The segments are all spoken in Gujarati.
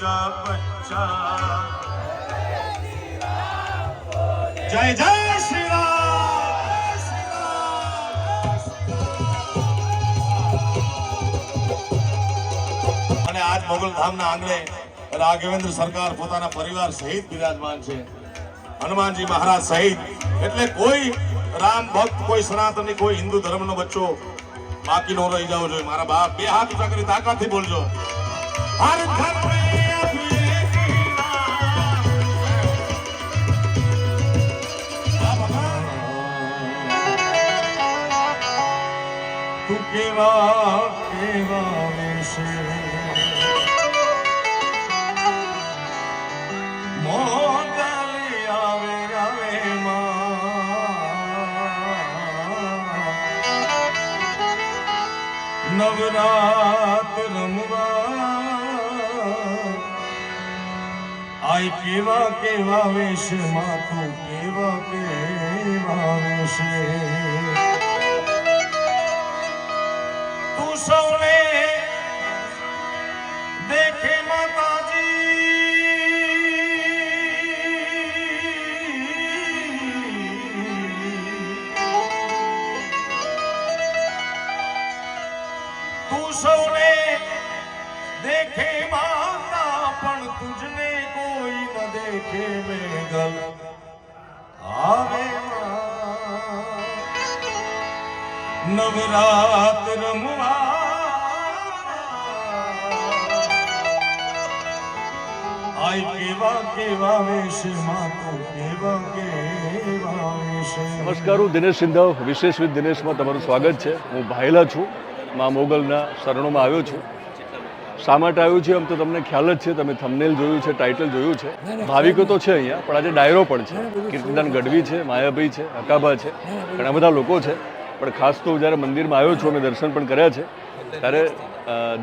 બચ્ચા બચ્ચા જય જય અને આજ મોગલ ધામના આંગણે રાઘવેન્દ્ર સરકાર પોતાના પરિવાર સહિત બિરાજમાન છે. હનુમાનજી મહારાજ સહિત, એટલે કોઈ રામ ભક્ત, કોઈ સનાતન કોઈ હિન્દુ ધર્મનો બચ્ચો બાકી નો રહી જવો જોઈએ. મારા બાપ બે હાથ ઉચા કરી તાકાતથી બોલજો. ભારત ધર્મ નવરાત રમવા. આય કેવા કેવા વેશમાં તું કેવા કેવા વેશ. તું સૌને તું સૌને દેખે માતા, પણ તુજને કોઈ ન દેખે મેઘલ. આવે નવરાત રમવા આય કેવા કેવા વેશ માતો કેવા કેવા નમસ્કાર, હું દિનેશ સિંધવ, વિશેષ વિથ દિનેશમાં તમારું સ્વાગત છે. હું ભાયલા છું. મા મોગલના શરણોમાં આવ્યો છું. શા માટે આવ્યું છે એમ તો તમને ખ્યાલ જ છે તમે થંબનેલ જોયું છે ટાઇટલ જોયું છે. ભાવિકો તો છે અહીંયા પણ આજે ડાયરો પણ છે. કીર્તિદાન ગઢવી છે માયાભાઈ છે હકાભા છે ઘણા બધા લોકો છે. પણ ખાસ તો જ્યારે મંદિરમાં આવ્યો છું અમે દર્શન પણ કર્યા છે. ત્યારે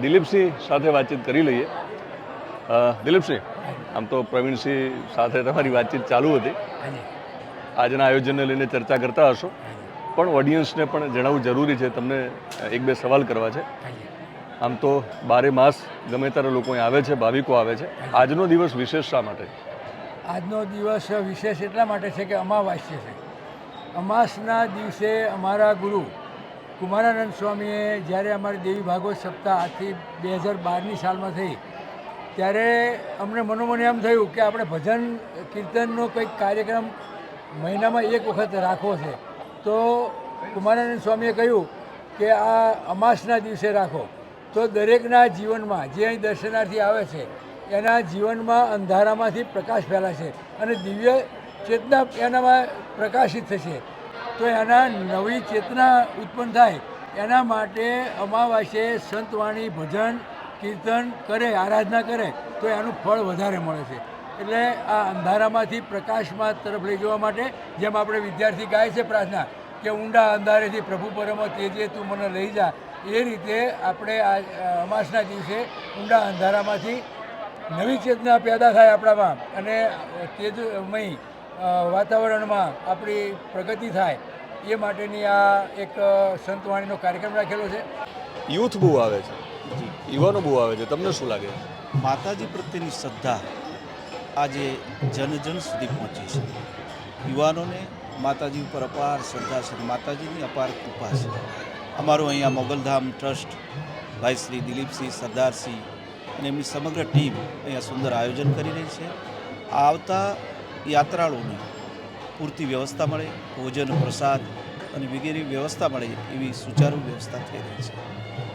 દિલીપસિંહ સાથે વાતચીત કરી લઈએ. દિલીપસિંહ આમ તો પ્રવીણસિંહ સાથે તમારી વાતચીત ચાલુ હતી. આજના આયોજનને લઈને ચર્ચા કરતા હશો. પણ ઓડિયન્સને પણ જણાવવું જરૂરી છે. તમને એક બે સવાલ કરવા છે. આમ તો બારે માસ ગમે ત્યારે લોકો અહીં આવે છે, ભાવિકો આવે છે. આજનો દિવસ વિશેષ શા માટે? આજનો દિવસ વિશેષ એટલા માટે છે કે અમાવાસ્ય છે. અમાસના દિવસે અમારા ગુરુ કુમારાનંદ સ્વામીએ જ્યારે અમારી દેવી ભાગવત સપ્તાહ આજથી બે હજાર બારની સાલમાં થઈ, ત્યારે અમને મનોમન એમ થયું કે આપણે ભજન, કીર્તનનો કંઈક કાર્યક્રમ મહિનામાં એક વખત રાખવો છે. તો કુમારાનંદ સ્વામીએ કહ્યું કે આ અમાસના દિવસે રાખો. તો દરેકના જીવનમાં જે અહીં દર્શનાર્થી આવે છે, એના જીવનમાં અંધારામાંથી પ્રકાશ ફેલાશે અને દિવ્ય ચેતના એનામાં પ્રકાશિત થશે. તો એના નવી ચેતના ઉત્પન્ન થાય. એના માટે અમાવાસ્યે સંતવાણી ભજન, કીર્તન કરે, આરાધના કરે, તો એનું ફળ વધારે મળે છે. એટલે આ અંધારામાંથી પ્રકાશમાં તરફ લઈ જવા માટે જેમ આપણે વિદ્યાર્થી ગાય છે પ્રાર્થના કે ઊંડા અંધારેથી પ્રભુ પરમ તેજે તું મને લઈ જા. એ રીતે આપણે આ અમાસના દિવસે ઊંડા અંધારામાંથી નવી ચેતના પેદા થાય આપણામાં અને તેજમય વાતાવરણમાં આપણી પ્રગતિ થાય એ માટેની આ એક સંતવાણીનો કાર્યક્રમ રાખેલો છે. યુથ બહુ આવે છે. યુવાનો બહુ આવે છે. તમને શું લાગે? માતાજી પ્રત્યેની શ્રદ્ધા આજે જન જન સુધી પહોંચી છે. યુવાનોને માતાજી ઉપર અપાર શ્રદ્ધા છે માતાજીની અપાર કૃપા છે. અમારું અહીંયા મોગલધામ ટ્રસ્ટ ભાઈ શ્રી દિલીપસિંહ સરદારસિંહ અને એમની સમગ્ર ટીમ અહીંયા સુંદર આયોજન કરી રહી છે. આવતા યાત્રાળુઓને પૂરતી વ્યવસ્થા મળે, ભોજન, પ્રસાદ અને વગેરે વ્યવસ્થા મળે એવી સુચારુ વ્યવસ્થા થઈ રહી છે.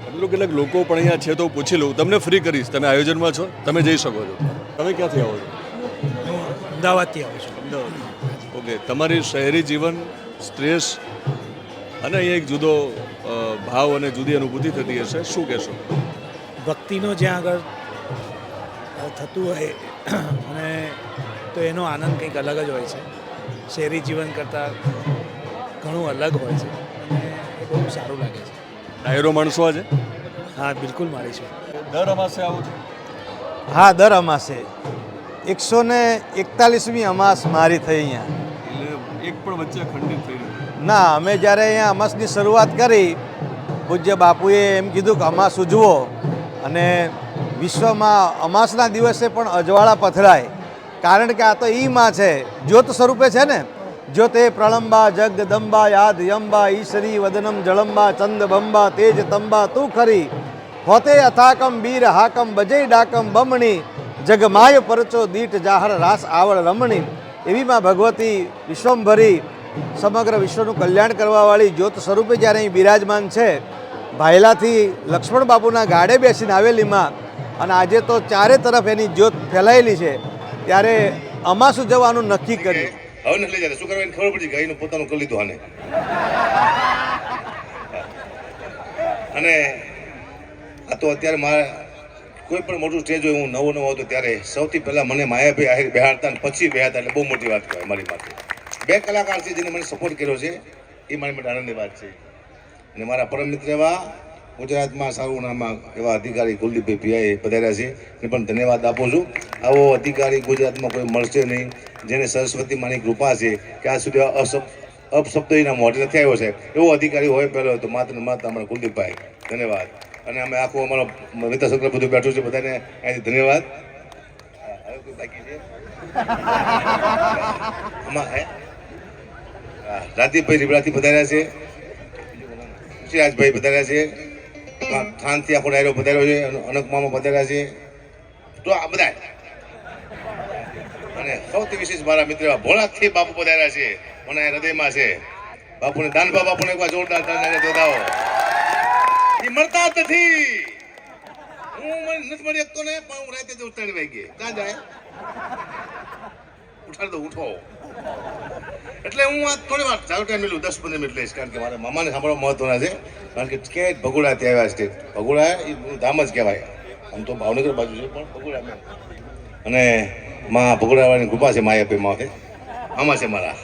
કેટલું કેટલાક લોકો પણ અહીંયા છે તો પૂછી લઉં. તમને ફ્રી કરીશ. તમે આયોજનમાં છો? તમે જઈ શકો છો. તમે ક્યાંથી આવો છો? અમદાવાદથી આવું છું. ઓકે તમારી શહેરી જીવન સ્ટ્રેસ અને એક જુદો ભાવ અને જુદી અનુભૂતિ થતી હશે. શું કહેશો? ભક્તિનો જ્યાં આગળ થતું હોય અને તો એનો આનંદ કંઈક અલગ જ હોય છે. શહેરી જીવન કરતાં ઘણું અલગ હોય છે. અને એ બહુ સારું લાગે છે. ડાયરો માણસો આજે? હા બિલકુલ મારી છે. દર અમાસે આવું છે? હા દર અમાસે. એકસો ને એકતાલીસમી અમાસ મારી થઈ અહીંયા. એક પણ વચ્ચે ખંડિત થઈ ના અમે જ્યારે અહીંયા અમાસની શરૂઆત કરી પૂજ્ય બાપુએ એમ કીધું કે અમાસ ઉજવો અને વિશ્વમાં અમાસના દિવસે પણ અજવાળા પથરાય. કારણ કે આ તો ઈ માં છે. જ્યોત સ્વરૂપે છે ને? જ્યોતે પ્રળંબા જગદંબા યાદ યંબા ઈશરી વદનમ જળંબા ચંદ બંબા તેજ તંબા તું ખરી હોતે અથાકમ બીર હાકમ બજય ડાકમ બમણી જગમાય પરચો દીઠ જાહર રાસ આવળ રમણી. એવી માં ભગવતી વિશ્વંભરી સમગ્ર વિશ્વનું કલ્યાણ કરવાવાળી જ્યોત સ્વરૂપે જ્યારે અહીં બિરાજમાન છે ભાયલાથી લક્ષ્મણ બાપુના ગાડે બેસીને આવેલીમાં અને આજે તો ચારે તરફ એની જ્યોત ફેલાયેલી છે ત્યારે અમાસ ઉજવવાનું નક્કી કર્યું. હવે નથી લઈ જતા શું કરવાની ખબર પડી? ગાયનું પોતાનું કરી લીધું આને. અને આ તો અત્યારે મારે કોઈ પણ મોટું સ્ટેજ હોય, હું નવો નવો હતો ત્યારે સૌથી પહેલાં મને માયાભાઈ આહિર બેહાડતા પછી બેહાડતા એટલે બહુ મોટી વાત કહેવાય મારી માટે બે કલાકાર છે જેને મને સપોર્ટ કર્યો છે, એ મારી માટે આનંદની વાત છે. અને મારા પરમ મિત્ર એવા ગુજરાતમાં સારું નામમાં એવા અધિકારી કુલદીપભાઈ પીઆઈ પધાર્યા છે. એને પણ ધન્યવાદ આપું છું. આવો અધિકારી ગુજરાતમાં કોઈ મળશે નહીં, જેને સરસ્વતી માની કૃપા છે કે આ સુધી અશબ્દ, અપશબ્દ એના મોઢે નથી આવ્યો છે એવો અધિકારી હોય પહેલો તો માત્ર માત્ર અમારા કુલદીપભાઈ. ધન્યવાદ. અને અમે આખું અમારો મિત્ર સંકલ્પ બધું બેઠું છે, બધાને અહીંથી ધન્યવાદ. રાજદીપભાઈ રીબડાથી પધાર્યા છે. સિરાજભાઈ પધાર્યા છે. થાનથી આખો ડાયરો પધાર્યો છે, અને અનક મામા પધાર્યા છે. તો આ બધા. અને સૌથી વિશેષ મારા મિત્ર ભોળાથી બાપુ પધાર્યા છે. મને હૃદયમાં છે. બાપુને દાનબા બાપુને એકવાર જોરદાર તાળીઓ દોડાવો એ મળતા નથી. હું મને નથી મળી શકતો ને, પણ હું રાતે જઉં ત્રણ વાગે ક્યાં જાય? ઉઠાડી તો ઉઠો. એટલે હું આ થોડી વાર, ચાલુ ટાઈમ મેલું દસ પંદર મિનિટ લઈશ, કારણ કે મારા મામાને સાંભળવા મહત્વના છે. કારણ કે ક્યાંય ભગોડા ત્યાં આવ્યા છે. ભગોડા એ ધામ જ કહેવાય. આમ તો ભાવનગર બાજુ છે, પણ ભગોડા અને માં ભગોડાવાળાની કૃપા છે માયા પે માથે. આમાં છે મારા.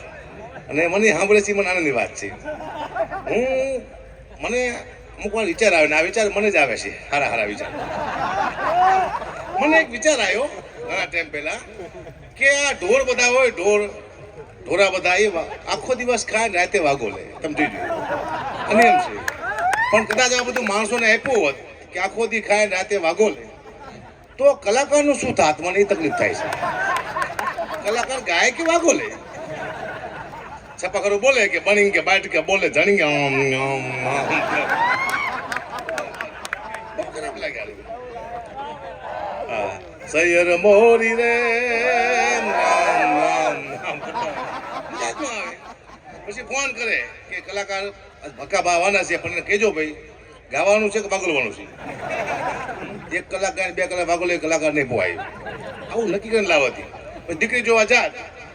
અને મને સાંભળે છે મને આનંદની વાત છે. હું, મને અમુક વાર વિચાર આવે ને આ વિચાર મને જ આવે છે, હારા હારા વિચાર. મને એક વિચાર આવ્યો, ઘણા ટાઈમ પહેલા, કે આ ઢોર બધા હોય, ઢોર, ઢોરા બધા એ આખો દિવસ ખાય રાતે વાગો લે, તમે જોઈજો અને એમ છે. પણ કદાચ આ બધું માણસોને આપ્યું હોત કે આખો દી ખાય રાતે વાગો લે, તો કલાકારનું શું થાત? મને એ તકલીફ થાય છે. કલાકાર ગાય કે વાગો લે? છપાકરો બોલે કે બણી કે બાટ કે બોલે જણી કે આમ, આમ, આમ. બહુ ખરાબ લાગે આ બધું. હા. સૈયર મોરી રે. નામ નામ નામ. આવે પછી ફોન કરે કે કલાકાર ભક્કા ભાવાના છે પણ કહેજો ભાઈ ગાવાનું છે કે ભાગલવાનું છે? એક કલાક બે કલાક ભાગો લે કલાકાર નહીં પોવાય આવું નક્કી કરીને લાવતી પછી દીકરી જોવા જાત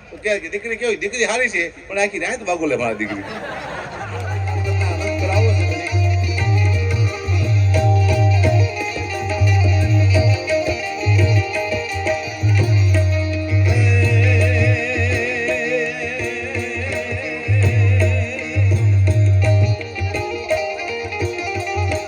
તો કે દીકરી કેવી? દીકરી સારી છે પણ આખી રાત ભાગો લે મારા દીકરી.